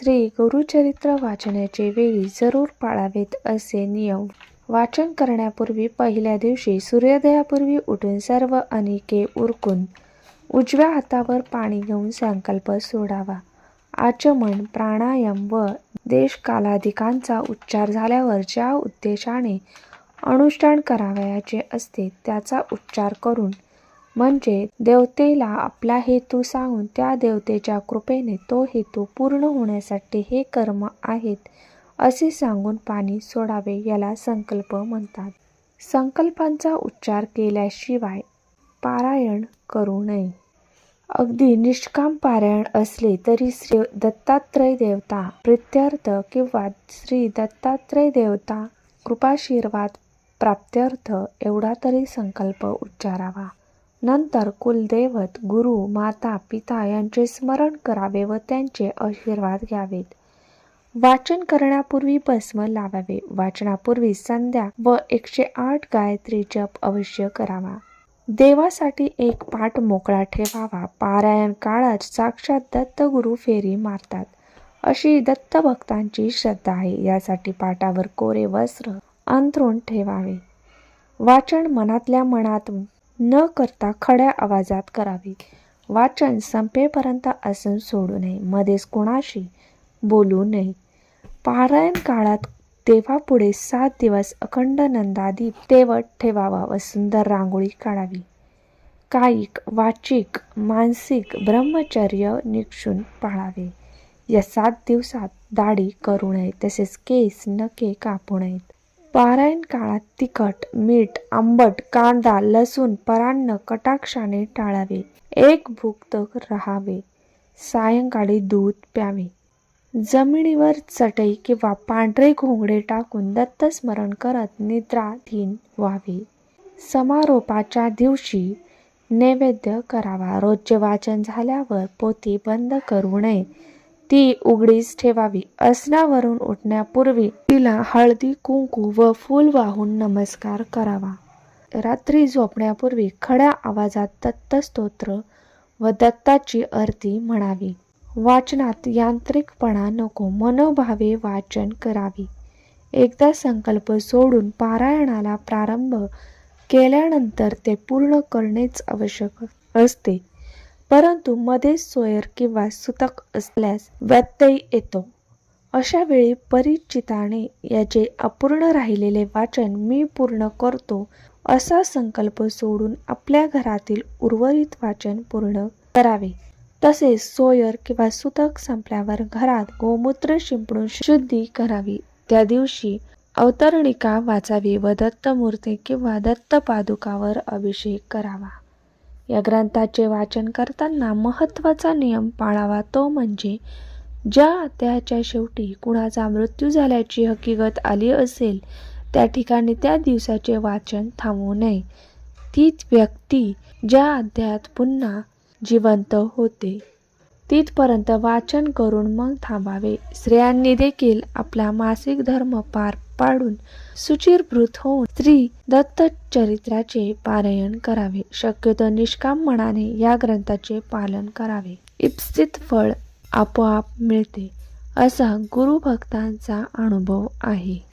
श्री गुरुचरित्र वाचनाचे वेळी जरूर पाळावेत असे नियम. वाचन करण्यापूर्वी पहिल्या दिवशी सूर्योदयापूर्वी उठून सर्व अनिके उरकून उजव्या हातावर पाणी घेऊन संकल्प सोडावा. आचमन प्राणायाम व देशकालाधिकांचा उच्चार झाल्यावर ज्या उद्देशाने अनुष्ठान करावयाचे असते त्याचा उच्चार करून म्हणजे देवतेला आपला हेतू सांगून त्या देवतेच्या कृपेने तो हेतू पूर्ण होण्यासाठी हे कर्म आहेत असे सांगून पाणी सोडावे याला संकल्प म्हणतात. संकल्पांचा उच्चार केल्याशिवाय पारायण करू नये. अगदी निष्काम पारायण असले तरी श्री दत्तात्रय देवता प्रित्यर्थ किंवा श्री दत्तात्रय देवता कृपाशीर्वाद प्राप्त्यर्थ एवढा तरी संकल्प उच्चारावा. नंतर कुलदैवत गुरु माता पिता यांचे स्मरण करावे व त्यांचे आशीर्वाद घ्यावेत. वाचन करण्यापूर्वी भस्म लावावे. वाचनापूर्वी संध्या व एकशे आठ गायत्री जप अवश्य करावा. देवासाठी एक पाठ मोकळा ठेवावा. पारायण काळात साक्षात दत्तगुरु फेरी मारतात. अशी दत्तभक्तांची श्रद्धा आहे. यासाठी पाटावर कोरे वस्त्र अंथरून ठेवावे. वाचन मनातल्या मनात न करता खड्या आवाजात करावी. वाचन संपेपर्यंत असून सोडू नये. मध्येच कोणाशी बोलू नये. पारायण काळात देवापुढे सात दिवस अखंड नंदादीप तेवट ठेवावा व सुंदर रांगोळी काढावी. कायिक वाचिक मानसिक ब्रह्मचर्य निक्षून पाळावे. या सात दिवसात दाढी करू नये. तसेच केस नखे कापू नयेत. पारायण काळात तिखट मीठ आंबट कांदा लसूण परान्न कटाक्षाने टाळावे. एक भुक्त राहावे. सायंकाळी दूध प्यावे. जमिनीवर चटई किंवा पांढरे घोंगडे टाकून दत्तस्मरण करत निद्राधीन व्हावे. समारोपाच्या दिवशी नैवेद्य करावा. रोजचे वाचन झाल्यावर पोती बंद करू नये. ती उघडीच ठेवावी. असनावरून उठण्यापूर्वी तिला हळदी कुंकू व फूल वाहून नमस्कार करावा. रात्री झोपण्यापूर्वी खड्या आवाजात दत्तस्तोत्र व दत्ताची आरती म्हणावी. वाचनात यांत्रिकपणा नको मनोभावे वाचन करावी. एकदा संकल्प सोडून पारायणाला प्रारंभ केल्यानंतर ते पूर्ण करणेच आवश्यक असते. परंतु मध्येच सोयर किंवा सुतक असल्यास व्यत्यय येतो. अशा वेळी परिचिताने याचे अपूर्ण राहिलेले वाचन मी पूर्ण करतो असा संकल्प सोडून आपल्या घरातील उर्वरित वाचन पूर्ण करावे. तसेच सोयर किंवा सुतक संपल्यावर घरात गोमूत्र शिंपडून शुद्धी करावी. त्या दिवशी अवतरणिका वाचावी व दत्तमूर्ती किंवा दत्तपादुकावर अभिषेक करावा. या ग्रंथाचे वाचन करताना महत्त्वाचा नियम पाळावा तो म्हणजे ज्या अध्यायाच्या शेवटी कुणाचा मृत्यू झाल्याची हकीकत आली असेल त्या ठिकाणी त्या दिवसाचे वाचन थांबवू नये. तीच व्यक्ती ज्या अध्यायात पुन्हा जिवंत होते तिथपर्यंत वाचन करून मग थांबावे. स्त्रियांनी देखील आपला मासिक धर्म पार पाडून सुचिरभूत होऊन स्त्री दत्त चरित्राचे पारायण करावे. शक्यतो निष्काम मनाने या ग्रंथाचे पालन करावे. इप्सित फळ आपोआप मिळते असा गुरुभक्तांचा अनुभव आहे.